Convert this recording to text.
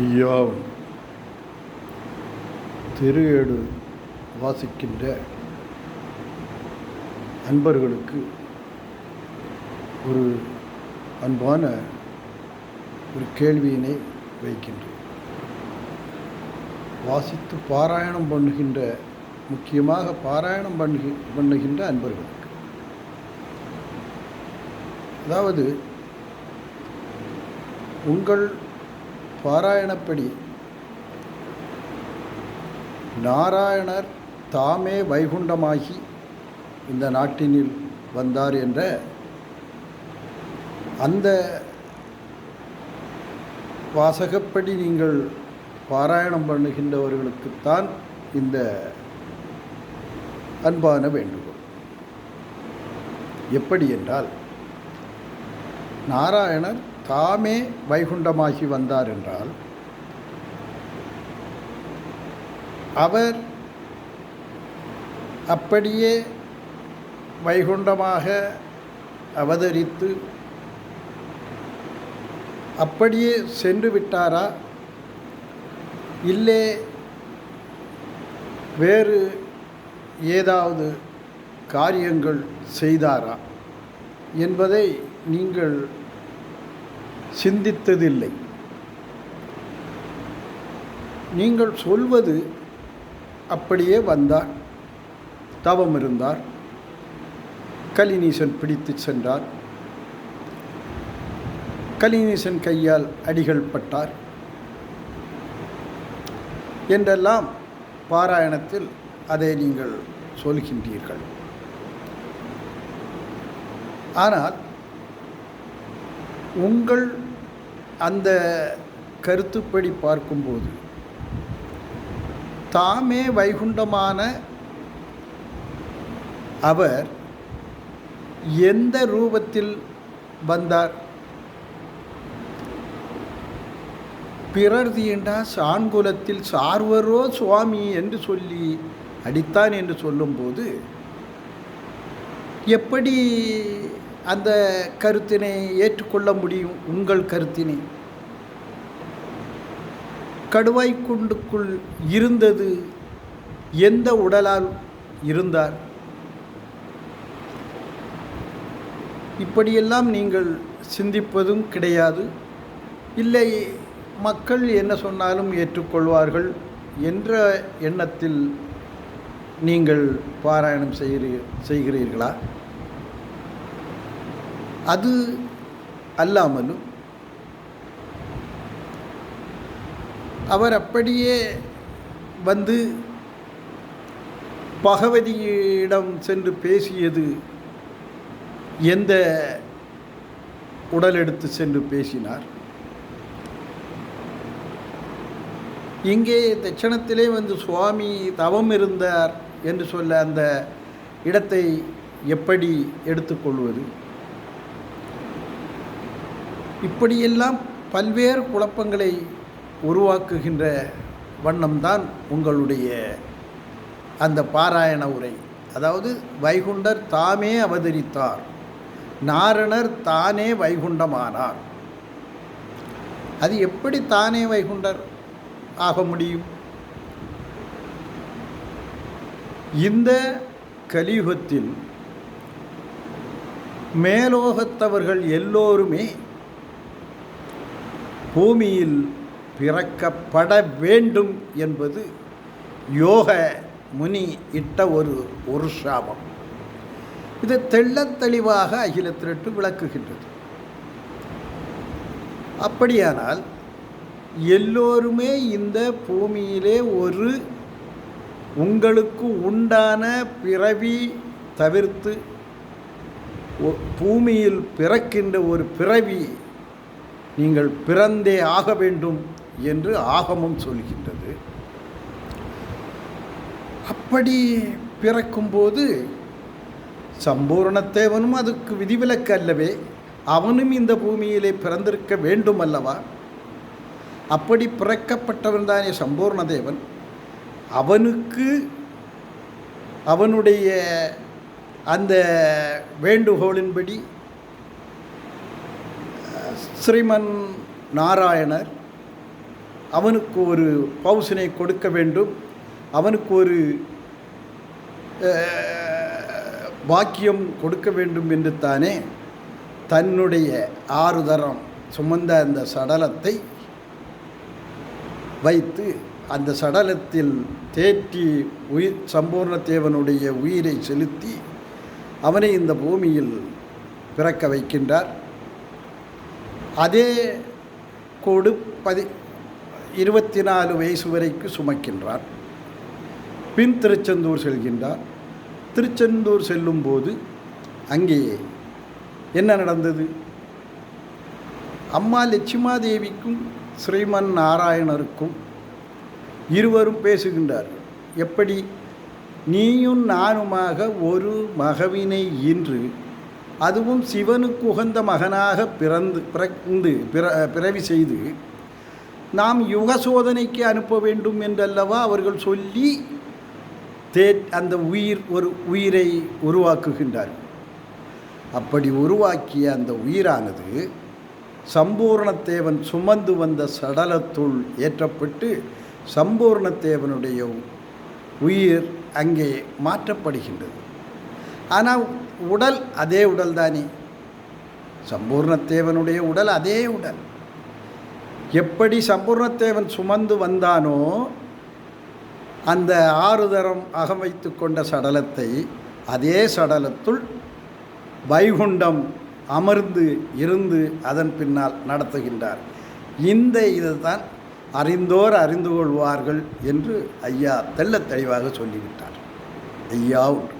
ஐயா. திருஏடு வாசிக்கின்ற அன்பர்களுக்கு ஒரு அன்பான ஒரு கேள்வியினை வைக்கின்றேன். வாசித்து பாராயணம் பண்ணுகின்ற முக்கியமாக பாராயணம் பண்ணு பண்ணுகின்ற அன்பர்களுக்கு. அதாவது உங்கள் பாராயணப்படி. நாராயணர் தாமே வைகுண்டமாகி இந்த நாட்டினில் வந்தார் என்ற அந்த வாசகப்படி நீங்கள் பாராயணம் பண்ணுகின்றவர்களுக்குத்தான் இந்த அன்பான வேண்டுகோள். எப்படி என்றால் நாராயணர் தாமே வைகுண்டமாகி வந்தார் என்றால் அவர் அப்படியே வைகுண்டமாக அவதரித்து அப்படியே சென்று விட்டாரா? இல்லை வேறு ஏதாவது காரியங்கள் செய்தாரா என்பதை நீங்கள் சிந்தித்ததில்லை. நீங்கள் சொல்வது அப்படியே வந்தார். தவம் இருந்தார். கலினீசன் பிடித்து சென்றார். கலினீசன் கையால் அடிகள் பட்டார். என்றெல்லாம் பாராயணத்தில் அதை நீங்கள் சொல்கின்றீர்கள். ஆனால் உங்கள் அந்த கருத்துப்படி பார்க்கும்போது தாமே வைகுண்டமான அவர் எந்த ரூபத்தில் வந்தார்? பிறர் தீண்டா சான்குலத்தில் சார்வரோ சுவாமி என்று சொல்லி அடித்தான் என்று சொல்லும்போது எப்படி அந்த கருத்தினை ஏற்றுக்கொள்ள முடியும் உங்கள் கருத்தினை. கடுவாய் குண்டுக்குள் இருந்தது எந்த உடலால் இருந்தார்? இப்படியெல்லாம் நீங்கள் சிந்திப்பதும் கிடையாது. இல்லை மக்கள் என்ன சொன்னாலும் ஏற்றுக்கொள்வார்கள் என்ற எண்ணத்தில் நீங்கள் பாராயணம் செய்கிறீ செய்கிறீர்களா? அது அல்லாமலும் அவர் அப்படியே வந்து பகவதியிடம் சென்று பேசியது எந்த உடல் எடுத்து சென்று பேசினார்? இங்கே தட்சணத்திலே வந்து சுவாமி தவம் இருந்தார் என்று சொல்ல அந்த இடத்தை எப்படி எடுத்துக்கொள்வது? இப்படியெல்லாம் பல்வேறு குழப்பங்களை உருவாக்குகின்ற வண்ணம்தான் உங்களுடைய அந்த பாராயண உரை. அதாவது வைகுண்டர் தாமே அவதரித்தார். நாரணர் தானே வைகுண்டமானார். அது எப்படி தானே வைகுண்டர் ஆக முடியும்? இந்த கலியுகத்தில் மேலோகத்தவர்கள் எல்லோருமே பூமியில் பிறக்கப்பட வேண்டும் என்பது யோக முனி இட்ட ஒரு ஒரு சாபம். இது தெள்ளத்தெளிவாக அகில திரட்டு விளக்குகின்றது. அப்படியானால் எல்லோருமே இந்த பூமியிலே ஒரு உங்களுக்கு உண்டான பிறவி தவிர்த்து பூமியில் பிறக்கின்ற ஒரு பிறவி நீங்கள் பிறந்தே ஆக வேண்டும் என்று ஆகமும் சொல்கின்றது. அப்படி பிறக்கும்போது சம்பூர்ணத்தேவனும் அதுக்கு விதிவிலக்கு அல்லவே அவனும் இந்த பூமியிலே பிறந்திருக்க வேண்டும் அல்லவா அப்படி பிறக்கப்பட்டவன் தானே சம்பூர்ணதேவன். அவனுக்கு அவனுடைய அந்த வேண்டுகோளின்படி ஸ்ரீமன் நாராயணர் அவனுக்கு ஒரு பவுசினை கொடுக்க வேண்டும். அவனுக்கு ஒரு பாக்கியம் கொடுக்க வேண்டும் என்று தானே தன்னுடைய ஆறுதரம் சுமந்த அந்த சடலத்தை வைத்து அந்த சடலத்தில் தேற்றி உயிர் சம்பூர்ணத்தேவனுடைய உயிரை செலுத்தி அவனை இந்த பூமியில் பிறக்க வைக்கின்றார். அதே கோடு பதி இருபத்தி நாலு வயசு வரைக்கும் சுமக்கின்றார். பின் திருச்செந்தூர் செல்கின்றார். திருச்செந்தூர் செல்லும்போது அங்கே என்ன நடந்தது? அம்மா லட்சுமாதேவிக்கும் ஸ்ரீமன் நாராயணருக்கும் இருவரும் பேசுகின்றார். எப்படி? நீயும் நானுமாக ஒரு மகவினை இன்று அதுவும் சிவனுக்கு உகந்த மகனாக பிறந்து பிறந்து பிற பிறவி செய்து நாம் யுக சோதனைக்கு அனுப்ப வேண்டும் என்றல்லவா அவர்கள் சொல்லி தே அந்த உயிர் ஒரு உயிரை உருவாக்குகின்றார் அப்படி உருவாக்கிய அந்த உயிரானது சம்பூர்ணத்தேவன் சுமந்து வந்த சடலத்துள் ஏற்றப்பட்டு சம்பூர்ணத்தேவனுடைய உயிர் அங்கே மாற்றப்படுகின்றது. ஆனால் உடல் அதே உடல் தானே? சம்பூர்ணத்தேவனுடைய உடல் அதே உடல். எப்படி சம்பூர்ணத்தேவன் சுமந்து வந்தானோ அந்த ஆறுதரம் அகம் வைத்து கொண்ட சடலத்தை அதே சடலத்துள் வைகுண்டம் அமர்ந்து இருந்து அதன் பின்னால் நடத்துகின்றார். இந்த இதுதான் அறிந்தோர் அறிந்து கொள்வார்கள் என்று ஐயா தெல்ல தெளிவாக சொல்லிவிட்டார். ஐயா உண்டு.